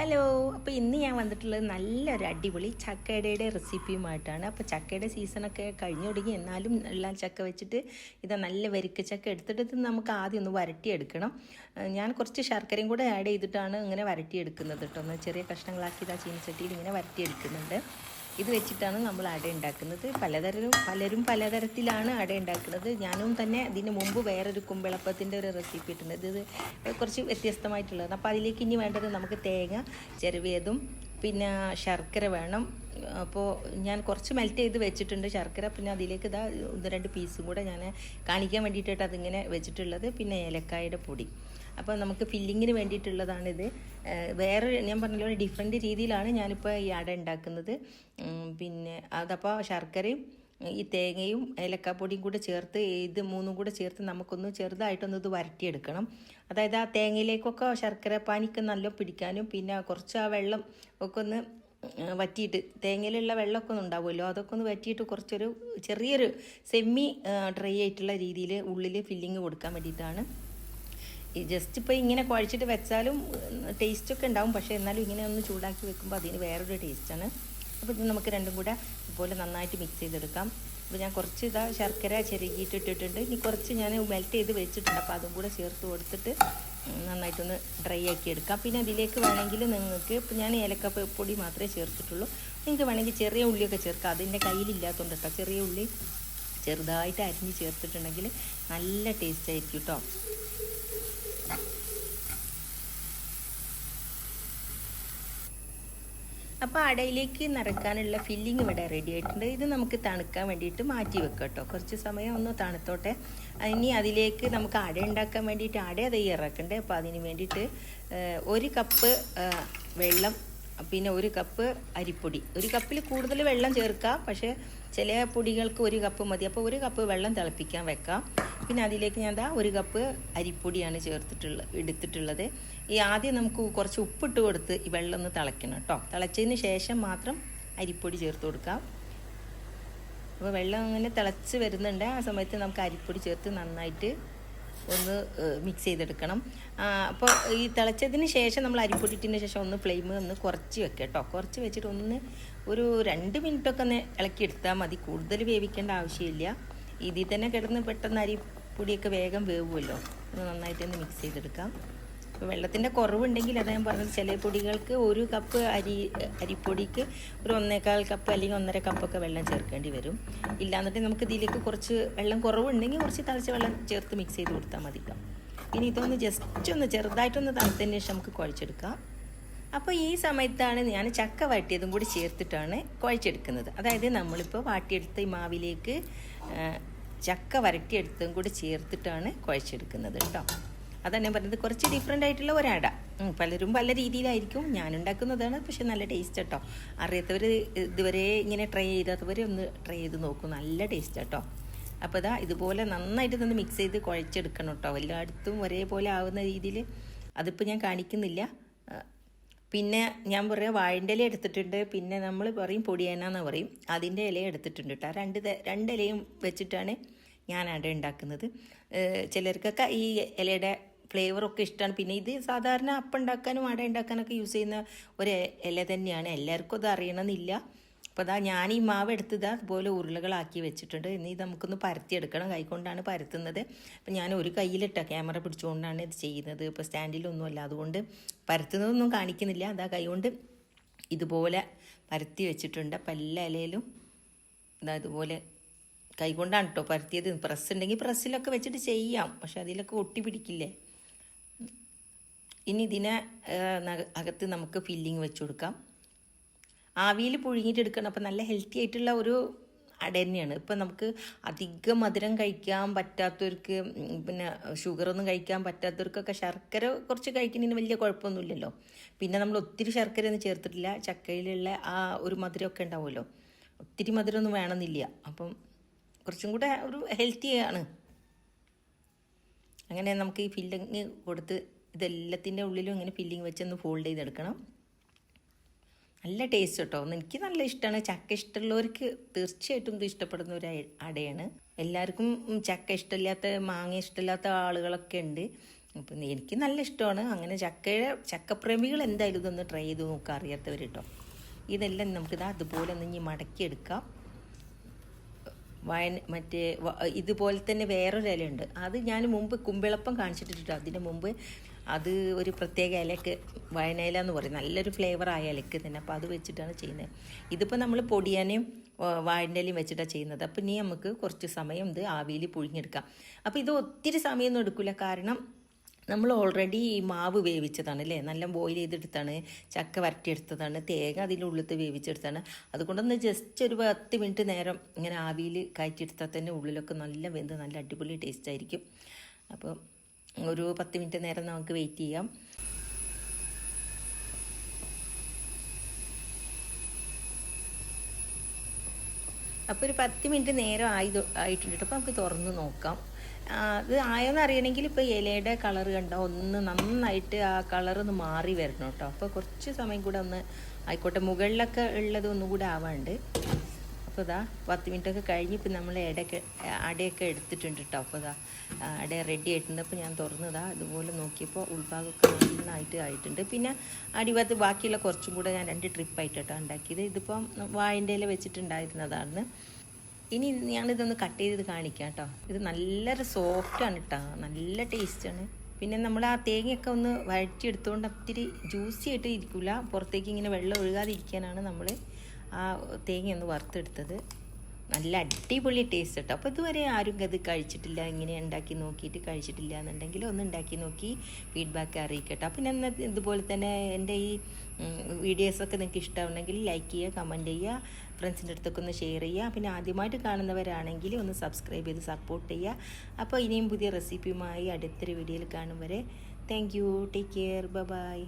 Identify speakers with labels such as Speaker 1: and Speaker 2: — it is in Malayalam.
Speaker 1: ഹലോ അപ്പോൾ ഇന്ന് ഞാൻ വന്നിട്ടുള്ളത് നല്ലൊരു അടിപൊളി ചക്കയുടെ റെസിപ്പിയുമായിട്ടാണ് അപ്പോൾ ചക്കയുടെ സീസണൊക്കെ കഴിഞ്ഞു തുടങ്ങി. എന്നാലും എല്ലാം ചക്ക വെച്ചിട്ട് ഇതാ നല്ല വരിക്ക ചക്ക എടുത്തിട്ട് നമുക്ക് ആദ്യം ഒന്ന് വരട്ടിയെടുക്കണം. ഞാൻ കുറച്ച് ശർക്കരയും കൂടെ ആഡ് ചെയ്തിട്ടാണ് ഇങ്ങനെ വരട്ടിയെടുക്കുന്നത് കേട്ടോ. ഒന്ന് ചെറിയ കഷ്ണങ്ങളാക്കി ഇതാ ചീനച്ചട്ടിയിൽ ഇങ്ങനെ വരട്ടിയെടുക്കുന്നുണ്ട്. ഇത് വെച്ചിട്ടാണ് നമ്മൾ അട ഉണ്ടാക്കുന്നത്. പലതരം പലരും പലതരത്തിലാണ് അട ഉണ്ടാക്കുന്നത്. ഞാനും തന്നെ ഇതിന് മുമ്പ് വേറൊരു കുമ്പിളപ്പത്തിന്റെ ഒരു റെസിപ്പി ഇട്ടുണ്ട് ഇത് കുറച്ച് വ്യത്യസ്തമായിട്ടുള്ളതാണ്. അപ്പോൾ അതിലേക്ക് ഇനി വേണ്ടത് നമുക്ക് തേങ്ങ ചെറുവേതും പിന്നെ ശർക്കര വേണം. അപ്പോൾ ഞാൻ കുറച്ച് മെൽറ്റ് ചെയ്ത് വെച്ചിട്ടുണ്ട് ശർക്കര. പിന്നെ അതിലേക്ക് ഇതാ ഒന്ന് രണ്ട് പീസും കൂടെ ഞാൻ കാണിക്കാൻ വേണ്ടിയിട്ടാണ് അതിങ്ങനെ വെച്ചിട്ടുള്ളത്. പിന്നെ ഏലക്കായുടെ പൊടി. അപ്പോൾ നമുക്ക് ഫില്ലിങ്ങിന് വേണ്ടിയിട്ടുള്ളതാണിത്. വേറെ ഞാൻ പറഞ്ഞ പോലെ ഡിഫറെന്റ് രീതിയിലാണ് ഞാനിപ്പോൾ ഈ അട ഉണ്ടാക്കുന്നത്. പിന്നെ അതപ്പോൾ ശർക്കരയും ഈ തേങ്ങയും ഏലക്കാപ്പൊടിയും കൂടെ ചേർത്ത് ഇത് മൂന്നും കൂടെ ചേർത്ത് നമുക്കൊന്ന് ചെറുതായിട്ടൊന്ന് ഇത് വരട്ടിയെടുക്കണം. അതായത് ആ തേങ്ങയിലേക്കൊക്കെ ശർക്കര പാനിക്ക് നല്ല പിടിക്കാനും പിന്നെ കുറച്ച് ആ വെള്ളം ഒക്കെ ഒന്ന് വറ്റിയിട്ട് തേങ്ങയിലുള്ള വെള്ളമൊക്കെ ഒന്ന് ഉണ്ടാവുമല്ലോ അതൊക്കെ ഒന്ന് വറ്റിയിട്ട് കുറച്ചൊരു ചെറിയൊരു സെമി ഡ്രൈ ആയിട്ടുള്ള രീതിയിൽ ഉള്ളിൽ ഫില്ലിങ് കൊടുക്കാൻ വേണ്ടിയിട്ടാണ്. ജസ്റ്റ് ഇപ്പോൾ ഇങ്ങനെ കുഴച്ചിട്ട് വെച്ചാലും ടേസ്റ്റൊക്കെ ഉണ്ടാവും. പക്ഷേ എന്നാലും ഇങ്ങനെ ഒന്ന് ചൂടാക്കി വെക്കുമ്പോൾ അതിന് വേറൊരു ടേസ്റ്റാണ് അപ്പോൾ ഇത് നമുക്ക് രണ്ടും കൂടെ ഇതുപോലെ നന്നായിട്ട് മിക്സ് ചെയ്തെടുക്കാം. അപ്പോൾ ഞാൻ കുറച്ച് ഇതാ ശർക്കര ചെരുകിയിട്ട് ഇട്ടിട്ടുണ്ട്. ഇനി കുറച്ച് ഞാൻ മെൽറ്റ് ചെയ്ത് വെച്ചിട്ടുണ്ട്. അപ്പോൾ അതും കൂടെ ചേർത്ത് കൊടുത്തിട്ട് നന്നായിട്ടൊന്ന് ഡ്രൈ ആക്കി എടുക്കാം. പിന്നെ അതിലേക്ക് വേണമെങ്കിൽ നിങ്ങൾക്ക് ഇപ്പോൾ ഞാൻ ഏലക്കപ്പൊടി പൊടി മാത്രമേ ചേർത്തിട്ടുള്ളൂ. നിങ്ങൾക്ക് വേണമെങ്കിൽ ചെറിയ ഉള്ളിയൊക്കെ ചേർക്കാം. അതിന്റെ കയ്യിലില്ലാത്തതുകൊണ്ട് കേട്ടോ ചെറിയ ഉള്ളി ചെറുതായിട്ട് അരിഞ്ഞ് ചേർത്തിട്ടുണ്ടെങ്കിൽ നല്ല ടേസ്റ്റ് ആയിരിക്കും കേട്ടോ അപ്പോൾ അടയിലേക്ക് നിറക്കാനുള്ള ഫില്ലിങ് ഇവിടെ റെഡി ആയിട്ടുണ്ട്. ഇത് നമുക്ക് തണുക്കാൻ വേണ്ടിയിട്ട് മാറ്റി വെക്കാം കേട്ടോ. കുറച്ച് സമയം ഒന്ന് തണുത്തോട്ടെ. ഇനി അതിലേക്ക് നമുക്ക് അട ഉണ്ടാക്കാൻ വേണ്ടിയിട്ട് അട തയ്യാറാക്കണ്ടേ അപ്പോൾ അതിന് വേണ്ടിയിട്ട് ഒരു കപ്പ് വെള്ളം പിന്നെ ഒരു കപ്പ് അരിപ്പൊടി. ഒരു കപ്പിൽ കൂടുതൽ വെള്ളം ചേർക്കാം. പക്ഷേ ചില പൊടികൾക്ക് ഒരു കപ്പ് മതി. അപ്പോൾ ഒരു കപ്പ് വെള്ളം തിളപ്പിക്കാൻ വെക്കാം. പിന്നെ അതിലേക്ക് ഞാൻ ദാ ഒരു കപ്പ് അരിപ്പൊടിയാണ് ചേർത്തിട്ടുള്ള എടുത്തിട്ടുള്ളത്. ഈ ആദ്യം നമുക്ക് കുറച്ച് ഉപ്പിട്ട് കൊടുത്ത് ഈ വെള്ളം ഒന്ന് തിളയ്ക്കണം കേട്ടോ. തിളച്ചതിന് ശേഷം മാത്രം അരിപ്പൊടി ചേർത്ത് കൊടുക്കാം. അപ്പോൾ വെള്ളം അങ്ങനെ തിളച്ച് വരുന്നുണ്ട്. ആ സമയത്ത് നമുക്ക് അരിപ്പൊടി ചേർത്ത് നന്നായിട്ട് ഒന്ന് മിക്സ് ചെയ്തെടുക്കണം. അപ്പോൾ ഈ തിളച്ചതിന് ശേഷം നമ്മൾ അരിപ്പൊട്ടിട്ടിന് ശേഷം ഒന്ന് ഫ്ലെയിം ഒന്ന് കുറച്ച് വെക്കുക കേട്ടോ കുറച്ച് വെച്ചിട്ട് ഒന്ന് ഒരു രണ്ട് മിനിറ്റൊക്കെ ഒന്ന് ഇളക്കിയെടുത്താൽ മതി. കൂടുതൽ വേവിക്കേണ്ട ആവശ്യമില്ല. ഇതിൽ തന്നെ കിടന്ന് പെട്ടെന്ന് അരിപ്പൊടിയൊക്കെ വേഗം വേവുമല്ലോ. ഒന്ന് നന്നായിട്ടൊന്ന് മിക്സ് ചെയ്തെടുക്കാം. വെള്ളത്തിന്റെ കുറവുണ്ടെങ്കിൽ അതാ ഞാൻ പറഞ്ഞത്. ചില പൊടികൾക്ക് ഒരു കപ്പ് അരി അരിപ്പൊടിക്ക് ഒരു ഒന്നേകാൽ കപ്പ് അല്ലെങ്കിൽ ഒന്നര കപ്പൊക്കെ വെള്ളം ചേർക്കേണ്ടി വരും. ഇല്ലാന്നിട്ട് നമുക്ക് ഇതിലേക്ക് കുറച്ച് വെള്ളം കുറവുണ്ടെങ്കിൽ കുറച്ച് തളിച്ച വെള്ളം ചേർത്ത് മിക്സ് ചെയ്ത് കൊടുത്താൽ മതി ഇനി ഇതൊന്ന് ജസ്റ്റ് ഒന്ന് ചെറുതായിട്ടൊന്ന് തണുത്തതിന് ശേഷം നമുക്ക് കുഴച്ചെടുക്കാം. അപ്പോൾ ഈ സമയത്താണ് ഞാൻ ചക്ക വാട്ടിയതും കൂടി ചേർത്തിട്ടാണ് കുഴച്ചെടുക്കുന്നത്. അതായത് നമ്മളിപ്പോൾ വാട്ടിയെടുത്ത ഈ മാവിലേക്ക് ചക്ക വരട്ടിയെടുത്തതും കൂടി ചേർത്തിട്ടാണ് കുഴച്ചെടുക്കുന്നത് കേട്ടോ അതാണ് ഞാൻ പറഞ്ഞത്. കുറച്ച് ഡിഫറെന്റ് ആയിട്ടുള്ള ഒരട. പലരും പല രീതിയിലായിരിക്കും ഞാൻ ഉണ്ടാക്കുന്നതാണ്. പക്ഷെ നല്ല ടേസ്റ്റ് കേട്ടോ അറിയാത്തവർ ഇതുവരെ ഇങ്ങനെ ട്രൈ ചെയ്താത്തവർ ഒന്ന് ട്രൈ ചെയ്ത് നോക്കും. നല്ല ടേസ്റ്റ് കേട്ടോ അപ്പോൾ ഇതാ ഇതുപോലെ നന്നായിട്ട് നിന്ന് മിക്സ് ചെയ്ത് കുഴച്ചെടുക്കണം കേട്ടോ എല്ലായിടത്തും ഒരേപോലെ ആവുന്ന രീതിയിൽ അതിപ്പോൾ ഞാൻ കാണിക്കുന്നില്ല. പിന്നെ ഞാൻ പറയാം വാഴിന്റെ ഇല എടുത്തിട്ടുണ്ട്. പിന്നെ നമ്മൾ പറയും പൊടിയേന എന്ന് പറയും. അതിന്റെ ഇല എടുത്തിട്ടുണ്ട് കേട്ടോ രണ്ട് രണ്ട് ഇലയും വെച്ചിട്ടാണ് ഞാൻ അട ഉണ്ടാക്കുന്നത് ചിലർക്കൊക്കെ ഈ ഇലയുടെ ഫ്ലേവറൊക്കെ ഇഷ്ടമാണ് പിന്നെ ഇത് സാധാരണ അപ്പം ഉണ്ടാക്കാനും അട ഉണ്ടാക്കാനൊക്കെ യൂസ് ചെയ്യുന്ന ഒരു ഇല തന്നെയാണ്. എല്ലാവർക്കും അത് അറിയണമെന്നില്ല. അപ്പോൾ അതാ ഞാൻ ഈ മാവ് എടുത്തത് അതുപോലെ ഉരുളകളാക്കി വെച്ചിട്ടുണ്ട്. ഇനി നമുക്കൊന്ന് പരത്തിയെടുക്കണം. കൈകൊണ്ടാണ് പരത്തുന്നത്. അപ്പം ഞാൻ ഒരു കയ്യിലിട്ട ക്യാമറ പിടിച്ചുകൊണ്ടാണ് ഇത് ചെയ്യുന്നത്. ഇപ്പോൾ സ്റ്റാൻഡിലൊന്നുമല്ല അതുകൊണ്ട് പരത്തുന്നതൊന്നും കാണിക്കുന്നില്ല. അതാ കൈകൊണ്ട് ഇതുപോലെ പരത്തി വെച്ചിട്ടുണ്ട്. അപ്പം എല്ലാ ഇലയിലും ഇതാ ഇതുപോലെ കൈകൊണ്ടാണ് കേട്ടോ പരത്തിയത്. പ്രസ് ഉണ്ടെങ്കിൽ പ്രസ്സിലൊക്കെ വെച്ചിട്ട് ചെയ്യാം. പക്ഷെ അതിലൊക്കെ ഒട്ടി പിടിക്കില്ലേ? ഇനി ഇതിനെ അകത്ത് നമുക്ക് ഫില്ലിങ് വെച്ച് കൊടുക്കാം. ആവിയിൽ പുഴുങ്ങിയിട്ട് എടുക്കണം. അപ്പം നല്ല ഹെൽത്തി ആയിട്ടുള്ള ഒരു അട തന്നെയാണ്. ഇപ്പം നമുക്ക് അധികം മധുരം കഴിക്കാൻ പറ്റാത്തവർക്ക് പിന്നെ ഷുഗറൊന്നും കഴിക്കാൻ പറ്റാത്തവർക്കൊക്കെ ശർക്കര കുറച്ച് കഴിക്കുന്നതിന് വലിയ കുഴപ്പമൊന്നുമില്ലല്ലോ. പിന്നെ നമ്മൾ ഒത്തിരി ശർക്കര ഒന്നും ചേർത്തിട്ടില്ല. ചക്കയിലുള്ള ആ ഒരു മധുരമൊക്കെ ഉണ്ടാവുമല്ലോ. ഒത്തിരി മധുരമൊന്നും വേണമെന്നില്ല. അപ്പം കുറച്ചും കൂടെ ഒരു ഹെൽത്തി ആണ്. അങ്ങനെ നമുക്ക് ഈ ഫില്ലിങ് കൊടുത്ത് ഇതെല്ലാത്തിന്റെ ഉള്ളിലും ഇങ്ങനെ ഫില്ലിങ് വെച്ചൊന്ന് ഫോൾഡ് ചെയ്തെടുക്കണം. നല്ല ടേസ്റ്റ് കേട്ടോ. എനിക്ക് നല്ല ഇഷ്ടമാണ് ചക്ക ഇഷ്ടമുള്ളവർക്ക് തീർച്ചയായിട്ടും ഇത് ഇഷ്ടപ്പെടുന്ന ഒരു അടയാണ്. എല്ലാവർക്കും ചക്ക ഇഷ്ടമില്ലാത്ത മാങ്ങ ഇഷ്ടമില്ലാത്ത ആളുകളൊക്കെ ഉണ്ട്. അപ്പം എനിക്ക് നല്ല ഇഷ്ടമാണ്. അങ്ങനെ ചക്ക ചക്കപ്രേമികൾ എന്തായാലും ഇതൊന്ന് ട്രൈ ചെയ്ത് നോക്കുക അറിയാത്തവർ കേട്ടോ. ഇതെല്ലാം നമുക്കിത് അതുപോലെ ഒന്ന് ഇനി മടക്കിയെടുക്കാം. വയൻ മറ്റേ ഇതുപോലെ തന്നെ വേറൊരു ഇലയുണ്ട്. അത് ഞാൻ മുമ്പ് കുമ്പിളപ്പം കാണിച്ചിട്ടിട്ടുണ്ട് അതിന് മുമ്പ് അത് ഒരു പ്രത്യേക ഇലക്ക് വയനയില എന്ന് പറയും. നല്ലൊരു ഫ്ലേവർ ആയ ഇലക്ക് തന്നെ. അപ്പോൾ അത് വെച്ചിട്ടാണ് ചെയ്യുന്നത്. ഇതിപ്പോൾ നമ്മൾ പൊടിയാനയും വാഴന്റെലയും വെച്ചിട്ടാണ് ചെയ്യുന്നത്. അപ്പോൾ ഇനി നമുക്ക് കുറച്ച് സമയം ഇത് ആവിയിൽ പുഴുങ്ങിയെടുക്കാം. അപ്പോൾ ഇത് ഒത്തിരി സമയമൊന്നും എടുക്കില്ല കാരണം നമ്മൾ ഓൾറെഡി ഈ മാവ് വേവിച്ചതാണ് അല്ലേ? നല്ല ബോയിൽ ചെയ്തെടുത്താണ്. ചക്ക വരട്ടിയെടുത്തതാണ്. തേങ്ങ അതിന്റെ ഉള്ളിൽ വേവിച്ചെടുത്താണ്. അതുകൊണ്ടൊന്ന് ജസ്റ്റ് ഒരു പത്ത് മിനിറ്റ് നേരം ഇങ്ങനെ ആവിയിൽ കയറ്റിയെടുത്താൽ തന്നെ ഉള്ളിലൊക്കെ നല്ല വെന്ത് നല്ല അടിപൊളി ടേസ്റ്റ് ആയിരിക്കും. അപ്പോൾ ഒരു പത്ത് മിനിറ്റ് നേരം നമുക്ക് വെയിറ്റ് ചെയ്യാം. അപ്പോൾ ഒരു പത്ത് മിനിറ്റ് നേരം ആയി ആയിട്ടുണ്ട് അപ്പോൾ നമുക്ക് തുറന്ന് നോക്കാം. അത് ആയോന്ന് അറിയണമെങ്കിൽ ഇപ്പോൾ ഇലയുടെ കളർ കണ്ടോ? ഒന്ന് നന്നായിട്ട് ആ കളർ ഒന്ന് മാറി വരണം കേട്ടോ അപ്പോൾ കുറച്ച് സമയം കൂടെ ഒന്ന് ആയിക്കോട്ടെ. മുകളിലൊക്കെ ഉള്ളത് ഒന്നും കൂടെ ആവാണ്ട്. അപ്പോൾ ഇതാ പത്ത് മിനിറ്റൊക്കെ കഴിഞ്ഞ് ഇപ്പം നമ്മൾ ഇടയ്ക്ക് അടയൊക്കെ എടുത്തിട്ടുണ്ട് കേട്ടോ അപ്പോൾ ഇതാ അട റെഡി ആയിട്ടുണ്ട്. അപ്പോൾ ഞാൻ തുറന്നതാ ഇതുപോലെ നോക്കിയപ്പോൾ ഉൾഭാഗമൊക്കെ നന്നായിട്ട് ആയിട്ടുണ്ട്. പിന്നെ അടിഭാഗത്ത് ബാക്കിയുള്ള കുറച്ചും കൂടെ ഞാൻ രണ്ട് ട്രിപ്പായിട്ട് കേട്ടോ ഉണ്ടാക്കിയത്. ഇതിപ്പം വായന്റെ ഇല വെച്ചിട്ടുണ്ടായിരുന്നതാണ് ഇനി ഞാനിതൊന്ന് കട്ട് ചെയ്ത് കാണിക്കാം കേട്ടോ ഇത് നല്ലൊരു സോഫ്റ്റാണ് കേട്ടോ നല്ല ടേസ്റ്റാണ് പിന്നെ നമ്മൾ ആ തേങ്ങയൊക്കെ ഒന്ന് വഴറ്റിയെടുത്തുകൊണ്ട് ഒത്തിരി ജ്യൂസി ആയിട്ട് ഇരിക്കില്ല പുറത്തേക്ക് ഇങ്ങനെ വെള്ളം ഒഴുകാതിരിക്കാനാണ് നമ്മൾ ആ തേങ്ങ ഒന്ന് വറുത്തെടുത്തത്. നല്ല അടിപൊളി ടേസ്റ്റ് കേട്ടോ അപ്പോൾ ഇതുവരെ ആരും അത് കഴിച്ചിട്ടില്ല. ഇങ്ങനെ ഉണ്ടാക്കി നോക്കിയിട്ട് കഴിച്ചിട്ടില്ല എന്നുണ്ടെങ്കിൽ ഒന്ന് ഉണ്ടാക്കി നോക്കി ഫീഡ്ബാക്ക് അറിയിക്കട്ടോ. അപ്പം ഞാൻ ഇതുപോലെ തന്നെ എന്റെ ഈ വീഡിയോസൊക്കെ നിങ്ങൾക്ക് ഇഷ്ടമുണ്ടെങ്കിൽ ലൈക്ക് ചെയ്യുക കമന്റ് ചെയ്യുക ഫ്രണ്ട്സിന്റെ അടുത്തൊക്കെ ഒന്ന് ഷെയർ ചെയ്യുക. പിന്നെ ആദ്യമായിട്ട് കാണുന്നവരാണെങ്കിൽ ഒന്ന് സബ്സ്ക്രൈബ് ചെയ്ത് സപ്പോർട്ട് ചെയ്യുക. അപ്പോൾ ഇനിയും പുതിയ റെസിപ്പിയുമായി അടുത്തൊരു വീഡിയോയിൽ കാണും വരെ. Thank you take care bye